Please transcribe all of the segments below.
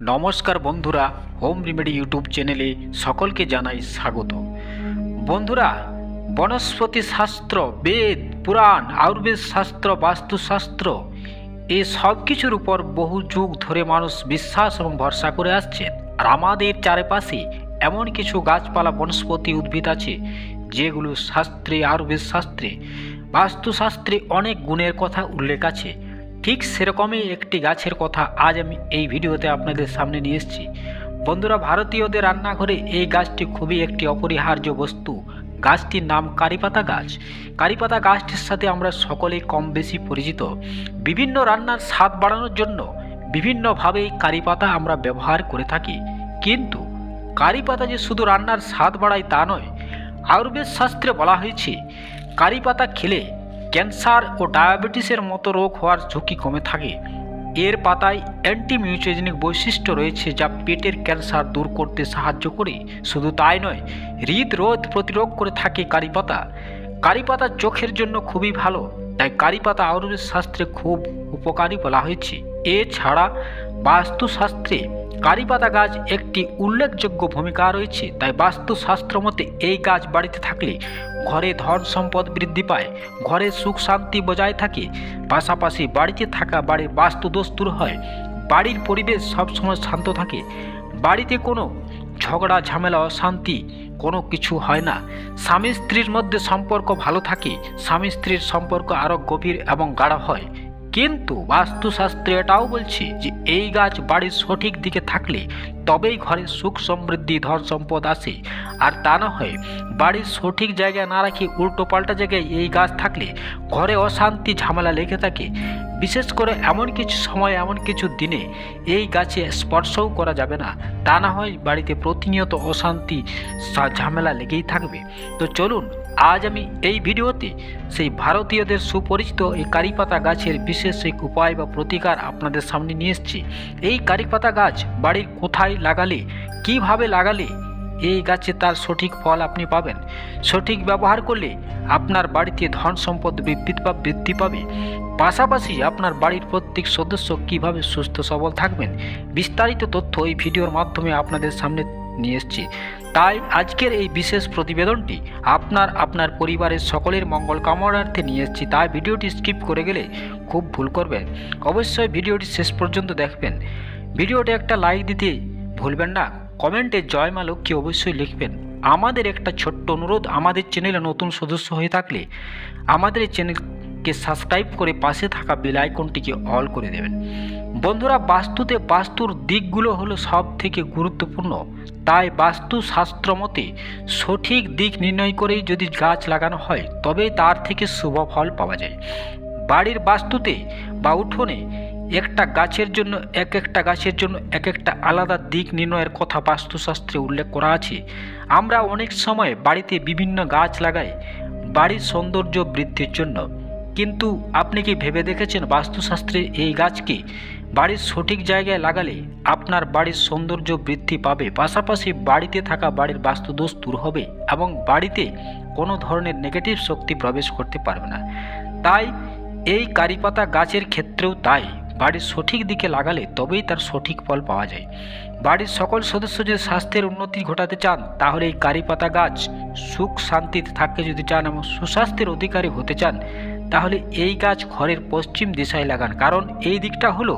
নমস্কার বন্ধুরা, home remedy YouTube চ্যানেলে সকলকে জানাই স্বাগত। বন্ধুরা, বনস্পতি শাস্ত্র, বেদ, পুরাণ, আয়ুর্বেদ শাস্ত্র, বাস্তুশাস্ত্র এই সব কিছুর উপর বহু যুগ ধরে মানুষ বিশ্বাস এবং ভরসা করে আসছে। আর আমাদের চারপাশে এমন কিছু গাছপালা, বনস্পতি উদ্ভিদ আছে, যেগুলো শাস্ত্রে, আয়ুর্বেদ শাস্ত্রে, বাস্তুশাস্ত্রে অনেক গুণের কথা উল্লেখ আছে। ঠিক সেরকমই একটি গাছের কথা আজ আমি এই ভিডিওতে আপনাদের সামনে নিয়ে এসেছি। বন্ধুরা, ভারতীয়দের রান্নাঘরে এই গাছটি খুবই একটি অপরিহার্য বস্তু। গাছটির নাম কারিপাতা গাছ। কারিপাতা গাছটির সাথে আমরা সকলেই কম বেশি পরিচিত। বিভিন্ন রান্নার স্বাদ বাড়ানোর জন্য বিভিন্নভাবে এই কারিপাতা আমরা ব্যবহার করে থাকি। কিন্তু কারিপাতা যে শুধু রান্নার স্বাদ বাড়ায় তা নয়, আয়ুর্বেদ শাস্ত্রে বলা হয়েছে, কারিপাতা খেলে ক্যান্সার ও ডায়াবেটিসের মতো রোগ হওয়ার ঝুঁকি কমে থাকে। এর পাতায় অ্যান্টিমিউচোজেনিক বৈশিষ্ট্য রয়েছে যা পেটের ক্যান্সার দূর করতে সাহায্য করে। শুধু তাই নয়, হৃদরোধ প্রতিরোধ করে থাকে কারিপাতা কারিপাতা চোখের জন্য খুবই ভালো, তাই কারিপাতা আয়ুর্বেদ শাস্ত্রে খুব উপকারী বলা হয়েছে। এছাড়া বাস্তুশাস্ত্রে কারিপাতা গাছ একটি উল্লেখযোগ্য ভূমিকা রয়েছে, তাই বাস্তুশাস্ত্র মতে এই গাছ বাড়িতে থাকলে ঘরে ধন সম্পদ বৃদ্ধি পায়, ঘরে সুখ শান্তি বজায় থাকে। পাশাপাশি বাড়িতে থাকা বাড়ির বাস্তু দোষ দূর হয়, বাড়ির পরিবেশ সবসময় শান্ত থাকে। বাড়িতে কোনো ঝগড়া, ঝামেলা, অশান্তি কোনো কিছু হয় না। স্বামী স্ত্রীর মধ্যে সম্পর্ক ভালো থাকে স্বামী স্ত্রীর সম্পর্ক আরও গভীর এবং গাঢ় হয়। কিন্তু বাস্তুশাস্ত্রে এটাও বলছে যে এই গাছ বাড়ির সঠিক দিকে থাকলে তবেই ঘরে সুখ সমৃদ্ধি, ধন সম্পদ আসে। আর তা না হয়, বাড়ির সঠিক জায়গায় না রাখি উল্টো পাল্টা জায়গায় এই গাছ থাকলে ঘরে অশান্তি, ঝামেলা লেগে থাকে। বিশেষ করে এমন কিছু সময়, এমন কিছু দিনে এই গাছে স্পর্শও করা যাবে না। তা না হয় বাড়িতে প্রতিনিয়ত অশান্তি, ঝামেলা লেগেই থাকবে। তো চলুন আজ আমি এই ভিডিওতে সেই ভারতীয়দের সুপরিচিত এই কারিপাতা গাছের বিশেষ এক উপায় বা প্রতিকার আপনাদের সামনে নিয়ে এসেছি। এই কারিপাতা গাছ বাড়ির কোথায় লাগালে, কীভাবে লাগালে এই গাছে তার সঠিক ফল আপনি পাবেন? সঠিক ব্যবহার করলে আপনার বাড়িতে ধন সম্পদ বৃদ্ধি বা বৃদ্ধি পাবে। পাশাপাশি আপনার বাড়ির প্রত্যেক সদস্য কীভাবে সুস্থ সবল থাকবেন? বিস্তারিত তথ্য এই ভিডিওর মাধ্যমে আপনাদের সামনে নিয়ে এসছি। তাই আজকের এই বিশেষ প্রতিবেদনটি আপনার আপনার পরিবারের সকলের মঙ্গল কামনার্থে নিয়ে এসেছি। তাই ভিডিওটি স্কিপ করে গেলে খুব ভুল করবেন। অবশ্যই ভিডিওটি শেষ পর্যন্ত দেখবেন। ভিডিওটি একটা লাইক দিতে ভুলবেন না। কমেন্টে জয় মা লক্ষ্মী অবশ্যই লিখবেন। আমাদের একটা ছোট্ট অনুরোধ, আমাদের চ্যানেলে নতুন সদস্য হয়ে থাকলে আমাদের এই চ্যানেলকে সাবস্ক্রাইব করে পাশে থাকা বেল আইকনটিকে অল করে দেবেন। বন্ধুরা, বাস্তুতে বাস্তুর দিকগুলো হলো সব থেকে গুরুত্বপূর্ণ। তাই বাস্তু শাস্ত্র মতে সঠিক দিক নির্ণয় করেই যদি গাছ লাগানো হয় তবে তার থেকে শুভ ফল পাওয়া যায়। বাড়ির বাস্তুতে বা উঠোনে একটা গাছের জন্য, এক একটা গাছের জন্য এক একটা আলাদা দিক নির্ণয়ের কথা বাস্তুশাস্ত্রে উল্লেখ করা আছে। আমরা অনেক সময় বাড়িতে বিভিন্ন গাছ লাগাই, বাড়ির সৌন্দর্য বৃদ্ধির জন্য। কিন্তু আপনি কি ভেবে দেখেছেন বাস্তুশাস্ত্রে এই গাছকে? বাড়ির সঠিক জায়গায় লাগালে আপনার বাড়ির সৌন্দর্য বৃদ্ধি পাবে, পাশাপাশি বাড়িতে থাকা বাড়ির বাস্তুদোষ দূর হবে এবং বাড়িতে কোনো ধরনের নেগেটিভ শক্তি প্রবেশ করতে পারবে না। তাই এই কারিপাতা গাছের ক্ষেত্রেও তাই, বাড়ির সঠিক দিকে লাগালে তবেই তার সঠিক ফল পাওয়া যায়। বাড়ির সকল সদস্য যদি স্বাস্থ্যের উন্নতি ঘটাতে চান, তাহলে এই কারিপাতা গাছ সুখ শান্তিতে থাকতে যদি চান এবং সুস্বাস্থ্যের অধিকারী হতে চান তাহলে এই গাছ ঘরের পশ্চিম দিশায় লাগান, কারণ এই দিকটা হলো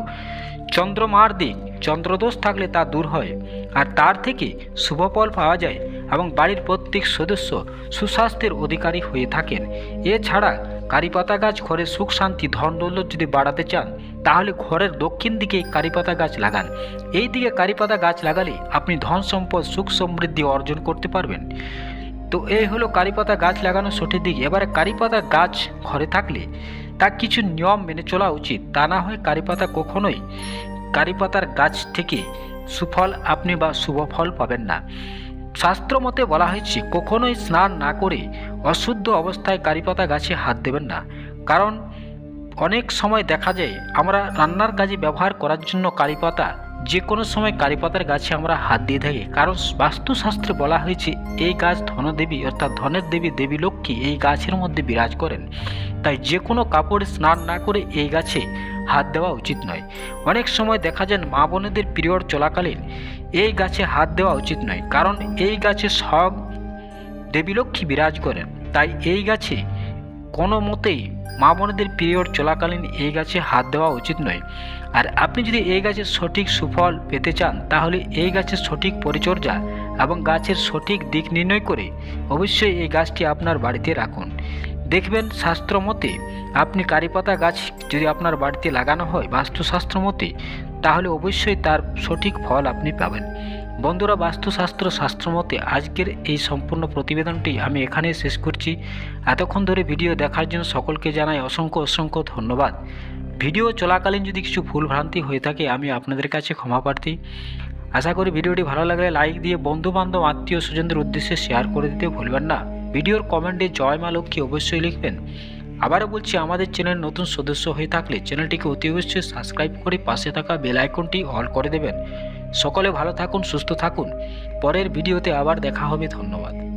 চন্দ্রমার দিক। চন্দ্রদোষ থাকলে তা দূর হয়। আর তার থেকে শুভফল পাওয়া যায় এবং বাড়ির প্রত্যেক সদস্য সুস্বাস্থ্যের অধিকারী হয়ে থাকেন। এছাড়া কারিপাতা গাছ ঘরে সুখ শান্তি, ধন দৌলত যদি বাড়াতে চান, তাহলে ঘরের দক্ষিণ দিকে কারিপাতা গাছ লাগান। এই দিকে কারিপাতা গাছ লাগালে আপনি ধন সম্পদ, সুখ সমৃদ্ধি অর্জন করতে পারবেন। তো এই হলো কারিপাতা গাছ লাগানোর সঠিক দিক। এবারে কারিপাতা গাছ ঘরে থাকলে তা কিছু নিয়ম মেনে চলা উচিত। তা না হয় কারিপাতা কখনোই কারিপাতার গাছ থেকে সুফল আপনি বা শুভ ফল পাবেন না। শাস্ত্র মতে বলা হয়েছে, কখনোই স্নান না করে অশুদ্ধ অবস্থায় কারিপাতা গাছে হাত দেবেন না। কারণ অনেক সময় দেখা যায় আমরা রান্নার কাজে ব্যবহার করার জন্য কারিপাতা যে কোনো সময় কারিপাতার গাছে আমরা হাত দিয়ে থাকি। কারণ বাস্তুশাস্ত্রে বলা হয়েছে, এই গাছ ধনদেবী অর্থাৎ ধনের দেবী দেবী লক্ষ্মী এই গাছের মধ্যে বিরাজ করেন। তাই যে কোনো কাপড়ে স্নান না করে এই গাছে হাত দেওয়া উচিত নয়। অনেক সময় দেখা যায় মা বোনেদের পিরিয়ড চলাকালীন এই গাছে হাত দেওয়া উচিত নয়। কারণ এই গাছে সব দেবী লক্ষ্মী বিরাজ করেন। তাই এই গাছে কোনো মতেই মা বোনেদের পিরিয়ড চলাকালীন এই গাছে হাত দেওয়া উচিত নয়। আর আপনি যদি এই গাছের সঠিক সুফল পেতে চান, তাহলে এই গাছের সঠিক পরিচর্যা এবং গাছের সঠিক দিক নির্ণয় করে অবশ্যই এই গাছটি আপনার বাড়িতে রাখুন। দেখবেন শাস্ত্র মতে, আপনি কারিপাতা গাছ যদি আপনার বাড়িতে লাগানো হয় বাস্তুশাস্ত্র মতে, তাহলে অবশ্যই তার সঠিক ফল আপনি পাবেন। বন্ধুরা বাস্তুশাস্ত্র শাস্ত্র মতে আজকের এই সম্পূর্ণ প্রতিবেদনটি আমি এখানেই শেষ করছি। এতক্ষণ ধরে ভিডিও দেখার জন্য সকলকে জানাই অসংখ্য অসংখ্য ধন্যবাদ। ভিডিও চলাকালীন যদি কিছু ভুল ভ্রান্তি হয়ে থাকে, আমি আপনাদের কাছে ক্ষমা প্রার্থী। আশা করি ভিডিওটি ভালো লাগলে লাইক দিয়ে বন্ধু বান্ধব আত্মীয় স্বজনদের উদ্দেশ্যে শেয়ার করে দিতে ভুলবেন না। ভিডিওর কমেন্টে জয় মা লক্ষ্মী অবশ্যই লিখবেন। আবারও বলছি, আমাদের চ্যানেল নতুন সদস্য হয়ে থাকলে চ্যানেলটিকে অতি অবশ্যই সাবস্ক্রাইব করে পাশে থাকা বেল আইকনটি অল করে দেবেন। সকলে ভালো থাকুন সুস্থ থাকুন। পরের ভিডিওতে আবার দেখা হবে ধন্যবাদ।